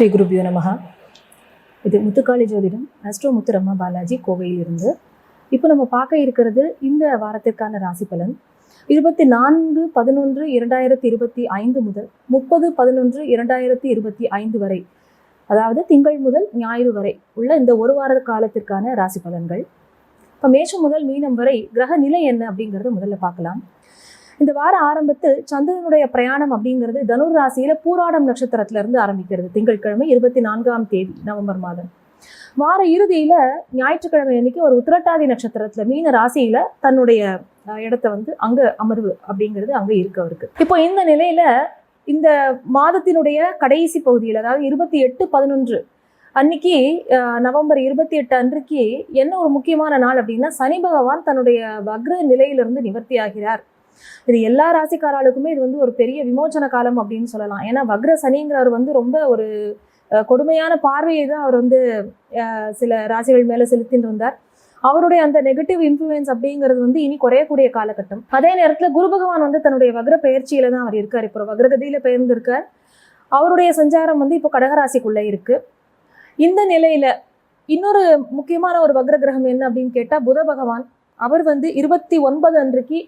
ஸ்ரீ குருபியோ நமகா இது முத்துக்காளி ஜோதிடம் அஸ்ட்ரோ முத்துரம்மா பாலாஜி கோவையிலிருந்து. இப்போ நம்ம பார்க்க இருக்கிறது இந்த வாரத்திற்கான ராசி பலன். இருபத்தி நான்கு பதினொன்று இரண்டாயிரத்தி இருபத்தி ஐந்து முதல் முப்பது பதினொன்று இரண்டாயிரத்தி இருபத்தி ஐந்து வரை அதாவது திங்கள் முதல் ஞாயிறு வரை உள்ள இந்த ஒரு வார காலத்திற்கான ராசி பலன்கள். இப்போ மேஷம் முதல் மீனம் வரை கிரக நிலை என்ன அப்படிங்கிறத முதல்ல பார்க்கலாம். இந்த வார ஆரம்பத்தில் சந்திரனுடைய பிரயாணம் அப்படிங்கிறது தனுர் ராசியில பூராடம் நட்சத்திரத்துல இருந்து ஆரம்பிக்கிறது. திங்கட்கிழமை இருபத்தி நான்காம் தேதி நவம்பர் மாதம். வார இறுதியில ஞாயிற்றுக்கிழமை அன்னைக்கு ஒரு உத்திரட்டாதி நட்சத்திரத்துல மீன ராசியில தன்னுடைய இடத்த வந்து அங்க அமர்வு அப்படிங்கிறது அங்க இருக்கு அவருக்கு. இப்போ இந்த நிலையில இந்த மாதத்தினுடைய கடைசி பகுதியில் அதாவது இருபத்தி எட்டு பதினொன்று அன்னைக்கு நவம்பர் இருபத்தி எட்டு அன்றைக்கு என்ன ஒரு முக்கியமான நாள் அப்படின்னா சனி பகவான் தன்னுடைய வக்ர நிலையிலிருந்து நிவர்த்தி ஆகிறார். இது எல்லா ராசிக்காராளுக்குமே இது வந்து ஒரு பெரிய விமோச்சன காலம் அப்படின்னு சொல்லலாம். ஏன்னா வக்ர சனிங்கிறவர் வந்து ரொம்ப ஒரு கொடுமையான பார்வையை தான் அவர் வந்து சில ராசிகள் மேலே செலுத்தின்னு இருந்தார். அவருடைய அந்த நெகட்டிவ் இன்ஃப்ளூயன்ஸ் அப்படிங்கிறது வந்து இனி குறையக்கூடிய காலகட்டம். அதே நேரத்தில் குரு பகவான் வந்து தன்னுடைய வக்ர பயிற்சியில தான் அவர் இருக்கார். இப்போ வக்ரகதியில் பெயர்ந்திருக்கார். அவருடைய சஞ்சாரம் வந்து இப்போ கடகராசிக்குள்ளே இருக்கு. இந்த நிலையில இன்னொரு முக்கியமான ஒரு வக்ர கிரகம் என்ன அப்படின்னு கேட்டால் புத பகவான். அவர் வந்து இருபத்தி ஒன்பது அன்றைக்கு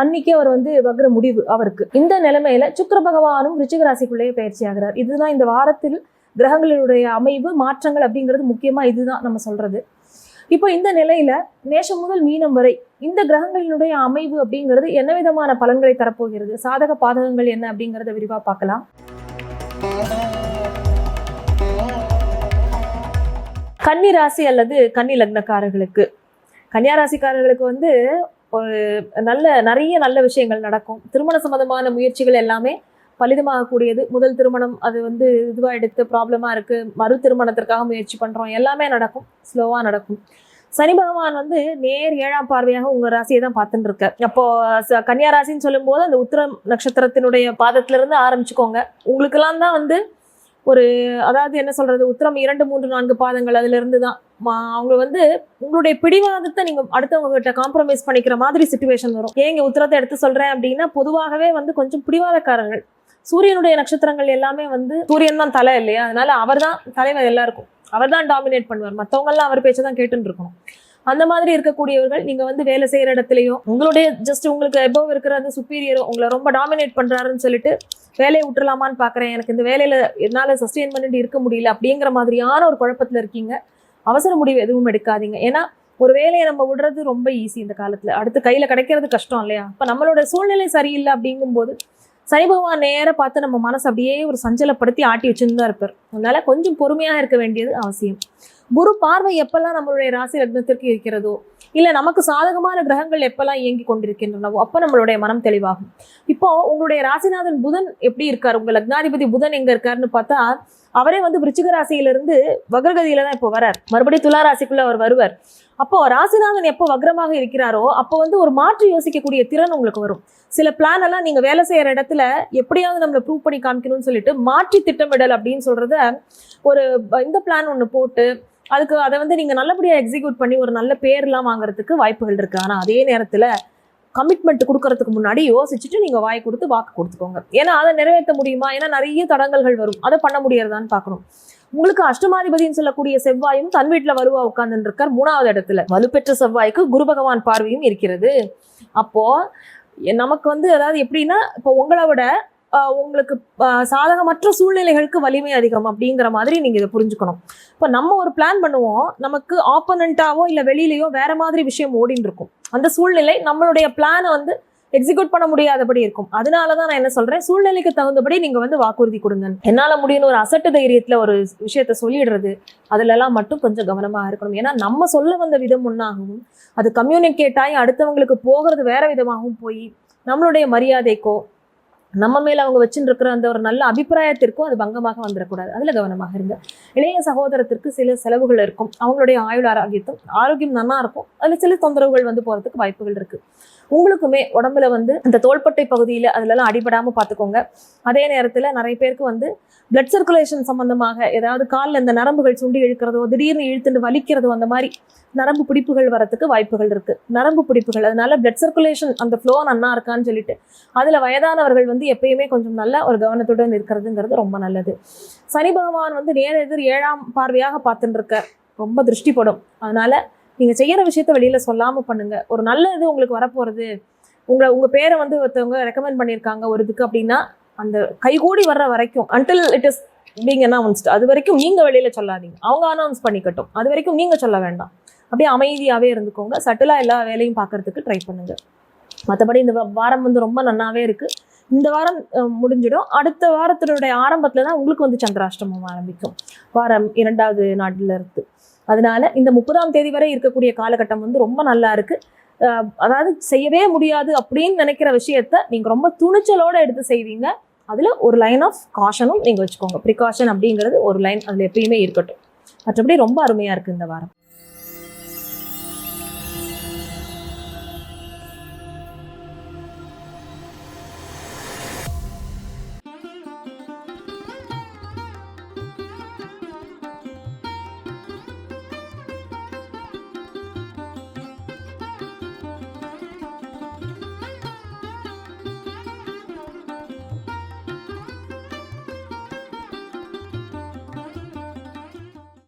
அன்னைக்கு அவர் வந்து வக்ர முடிவு அவருக்கு. இந்த நிலைமையில சுக்கர பகவானும் ரிச்சிக ராசிக்குள்ளேயே பயிற்சி ஆகிறார். இதுதான் இந்த வாரத்தில் கிரகங்களுடைய அமைவு மாற்றங்கள் அப்படிங்கிறது முக்கியமா இதுதான் நம்ம சொல்றது. இப்போ இந்த நிலையில நேஷம் முதல் மீனம் வரை இந்த கிரகங்களினுடைய அமைவு அப்படிங்கிறது என்ன விதமான பலன்களை தரப்போகிறது? சாதக பாதகங்கள் என்ன அப்படிங்கிறத விரிவா பார்க்கலாம். கன்னி ராசி அல்லது கன்னி லக்னக்காரர்களுக்கு. கன்னியா ராசிக்காரர்களுக்கு வந்து ஒரு நல்ல நிறைய நல்ல விஷயங்கள் நடக்கும். திருமண சம்பந்தமான முயற்சிகள் எல்லாமே பலிதமாகக்கூடியது. முதல் திருமணம் அது வந்து இதுவாக எடுத்து ப்ராப்ளமாக இருக்குது மறு திருமணத்திற்காக முயற்சி பண்ணுறோம் எல்லாமே நடக்கும். ஸ்லோவாக நடக்கும். சனி பகவான் வந்து நேர் ஏழாம் பார்வையாக உங்கள் ராசியை தான் பார்த்துட்டு இருக்கார். அப்போ ச- கன்னியா ராசின்னு சொல்லும்போது அந்த உத்திரம் நட்சத்திரத்தினுடைய பாதத்திலிருந்து ஆரம்பிச்சுக்கோங்க. உங்களுக்கெல்லாம் தான் வந்து ஒரு அதாவது என்ன சொல்றது உத்தரம் இரண்டு மூன்று நான்கு பாதங்கள் அதுல இருந்து தான் மா- அவங்க வந்து உங்களுடைய பிடிவாதத்தை நீங்க அடுத்தவங்க கிட்ட காம்ப்ரமைஸ் பண்ணிக்கிற மாதிரி சுச்சுவேஷன் வரும். ஏங்க உத்தரத்தை எடுத்து சொல்றேன் அப்படின்னா பொதுவாகவே வந்து கொஞ்சம் பிடிவாதக்காரர்கள். சூரியனுடைய நட்சத்திரங்கள் எல்லாமே வந்து சூரியன் தான் தலை இல்லையா? அதனால அவர்தான் தலைவர் எல்லாருக்கும். அவர் தான் டாமினேட் பண்ணுவார். மத்தவங்கள்லாம் அவர் பேச்சை தான் கேட்டுன்னு இருக்கணும். அந்த மாதிரி இருக்கக்கூடியவர்கள் நீங்க வந்து வேலை செய்யற இடத்துலயும் உங்களுடைய ஜஸ்ட் உங்களுக்கு எபோவ் இருக்கிற அந்த சுப்பீரியரோ உங்களை ரொம்ப டாமினேட் பண்றாருன்னு சொல்லிட்டு வேலையை விட்டுலாமான்னு பாக்குறேன். எனக்கு இந்த வேலையில என்னால சஸ்டெயின் பண்ணிட்டு இருக்க முடியல அப்படிங்கிற மாதிரியான ஒரு குழப்பத்துல இருக்கீங்க. அவசர முடிவு எதுவும் எடுக்காதீங்க. ஏன்னா ஒரு வேலையை நம்ம விடுறது ரொம்ப ஈஸி இந்த காலத்துல. அடுத்து கையில கிடைக்கிறது கஷ்டம் இல்லையா? இப்ப நம்மளோட சூழ்நிலை சரியில்லை அப்படிங்கும்போது சனி பகவான் நேராக பார்த்து நம்ம மனசு அப்படியே ஒரு சஞ்சலப்படுத்தி ஆட்டி வச்சுன்னு தான் இருப்பார். அதனால கொஞ்சம் பொறுமையாக இருக்க வேண்டியது அவசியம். குரு பார்வை எப்பெல்லாம் நம்மளுடைய ராசி லக்னத்திற்கு இருக்கிறதோ இல்லை நமக்கு சாதகமான கிரகங்கள் எப்பெல்லாம் இயங்கி கொண்டிருக்கின்றனவோ அப்போ நம்மளுடைய மனம் தெளிவாகும். இப்போ உங்களுடைய ராசிநாதன் புதன் எப்படி இருக்கார்? உங்கள் லக்னாதிபதி புதன் எங்க இருக்காருன்னு பார்த்தா அவரே வந்து விருச்சிக ராசியிலிருந்து வக்ரகதியில தான் இப்போ வரார். மறுபடியும் துலா ராசிக்குள்ள அவர் வருவார். அப்போ ராசிநாதன் எப்போ வக்ரமாக இருக்கிறாரோ அப்போ வந்து ஒரு மாற்றி யோசிக்கக்கூடிய திறன் உங்களுக்கு வரும். சில பிளான் எல்லாம் நீங்க வேலை செய்யற இடத்துல எப்படியாவது நம்மளை ப்ரூவ் பண்ணி காமிக்கணும்னு சொல்லிட்டு மாற்றி திட்டமிடல் அப்படின்னு சொல்றத ஒரு இந்த பிளான் ஒன்று போட்டு அதுக்கு அதை வந்து நீங்கள் நல்லபடியாக எக்ஸிக்யூட் பண்ணி ஒரு நல்ல பேர்லாம் வாங்குறதுக்கு வாய்ப்புகள் இருக்குது ஆனால் அதே நேரத்தில் கமிட்மெண்ட் கொடுக்கறதுக்கு முன்னாடி யோசிச்சுட்டு நீங்கள் வாய் கொடுத்து வாக்கு கொடுத்துக்கோங்க. ஏன்னா அதை நிறைவேற்ற முடியுமா? ஏன்னா நிறைய தடங்கல்கள் வரும். அதை பண்ண முடியறதான்னு பார்க்கணும். உங்களுக்கு அஷ்டமாதிபதின்னு சொல்லக்கூடிய செவ்வாயும் தன் வீட்டில் வலுவா உட்கார்ந்துட்டு மூணாவது இடத்துல வலுப்பெற்ற செவ்வாய்க்கு குரு பகவான் பார்வையும் இருக்கிறது. அப்போ எ- நமக்கு வந்து அதாவது எப்படின்னா இப்போ உங்களை விட உங்களுக்கு சாதகமற்ற சூழ்நிலைகளுக்கு வலிமை அதிகம் அப்படிங்கிற மாதிரி நீங்கள் இதை புரிஞ்சுக்கணும். இப்போ நம்ம ஒரு பிளான் பண்ணுவோம். நமக்கு ஆப்போனண்ட்டாவோ இல்லை வெளியிலையோ வேற மாதிரி விஷயம் ஓடின்னு இருக்கும் அந்த சூழ்நிலை நம்மளுடைய பிளானை வந்து எக்ஸிக்யூட் பண்ண முடியாதபடி இருக்கும். அதனால தான் நான் என்ன சொல்றேன்? சூழ்நிலைக்கு தகுந்தபடி நீங்க வந்து வாக்குறுதி கொடுங்க. என்னால முடியும்னு ஒரு அசட்டு தைரியத்துல ஒரு விஷயத்த சொல்லிடுறது அதுல எல்லாம் மட்டும் கொஞ்சம் கவனமா இருக்கணும். ஏன்னா நம்ம சொல்ல வந்த விதம் ஒன்றாகவும் அது கம்யூனிகேட் ஆகி அடுத்தவங்களுக்கு போகிறது வேற விதமாகவும் போய் நம்மளுடைய மரியாதைக்கோ நம்ம மேல அவங்க வச்சுட்டு இருக்கிற அந்த ஒரு நல்ல அபிப்பிராயத்திற்கும் அது பங்கமாக வந்துடக்கூடாது அதுல கவனமாக இருங்க. இளைய சகோதரத்திற்கு சில செலவுகள் இருக்கும். அவங்களுடைய ஆயுள் ஆரோக்கியத்தும் ஆரோக்கியம் நல்லா இருக்கும். அதுல சில தொந்தரவுகள் வந்து போறதுக்கு வாய்ப்புகள் இருக்கு. உங்களுக்குமே உடம்புல வந்து இந்த தோள்பட்டை பகுதியில் அதுலலாம் அடிபடாமல் பார்த்துக்கோங்க அதே நேரத்தில் நிறைய பேருக்கு வந்து பிளட் சர்க்குலேஷன் சம்பந்தமாக ஏதாவது காலில் இந்த நரம்புகள் சுண்டி இழுக்கிறதோ திடீர்னு இழுத்துட்டு வலிக்கிறதோ அந்த மாதிரி நரம்பு பிடிப்புகள் வரத்துக்கு வாய்ப்புகள் இருக்குது நரம்பு பிடிப்புகள் அதனால பிளட் சர்க்குலேஷன் அந்த ஃப்ளோ நன்னா இருக்கான்னு சொல்லிட்டு அதில் வயதானவர்கள் வந்து வந்து எப்பயுமே கொஞ்சம் நல்ல ஒரு கவனத்துடன் இருக்கிறதுங்கிறது ரொம்ப நல்லது. சனி பகவான் வந்து நேர எதிர் ஏழாம் பார்வையாக பார்த்துட்டு இருக்க ரொம்ப திருஷ்டிப்படும். அதனால நீங்கள் செய்கிற விஷயத்த வெளியில் சொல்லாமல் பண்ணுங்க. ஒரு நல்ல இது உங்களுக்கு வரப்போகிறது உங்களை உங்கள் பேரை வந்து ஒருத்தவங்க ரெக்கமெண்ட் பண்ணியிருக்காங்க ஒரு இதுக்கு அப்படின்னா அந்த கைகூடி வர்ற வரைக்கும் until it is being announced அது வரைக்கும் நீங்கள் வெளியில் சொல்லாதீங்க. அவங்க அனௌன்ஸ் பண்ணிக்கட்டும். அது வரைக்கும் நீங்கள் சொல்ல வேண்டாம். அப்படியே அமைதியாகவே இருந்துக்கோங்க. சட்டிலாக எல்லா வேலையும் பார்க்கறதுக்கு ட்ரை பண்ணுங்க. மற்றபடி இந்த வாரம் வந்து ரொம்ப நன்னாவே இருக்கு. இந்த வாரம் முடிஞ்சிடும். அடுத்த வாரத்தினுடைய ஆரம்பத்தில் தான் உங்களுக்கு வந்து சந்திராஷ்டமம் ஆரம்பிக்கும். வாரம் இரண்டாவது நாட்டுல இருந்து. அதனால இந்த முப்பதாம் தேதி வரை இருக்கக்கூடிய காலகட்டம் வந்து ரொம்ப நல்லா இருக்கு. அதாவது செய்யவே முடியாது அப்படின்னு நினைக்கிற விஷயத்த நீங்கள் ரொம்ப துணிச்சலோடு எடுத்து செய்வீங்க. அதில் ஒரு லைன் ஆஃப் காஷனும் நீங்கள் வச்சுக்கோங்க. ப்ரிகாஷன் அப்படிங்கிறது ஒரு லைன் அதில் எப்பயுமே இருக்கட்டும். மற்றபடி ரொம்ப அருமையாக இருக்குது இந்த வாரம்.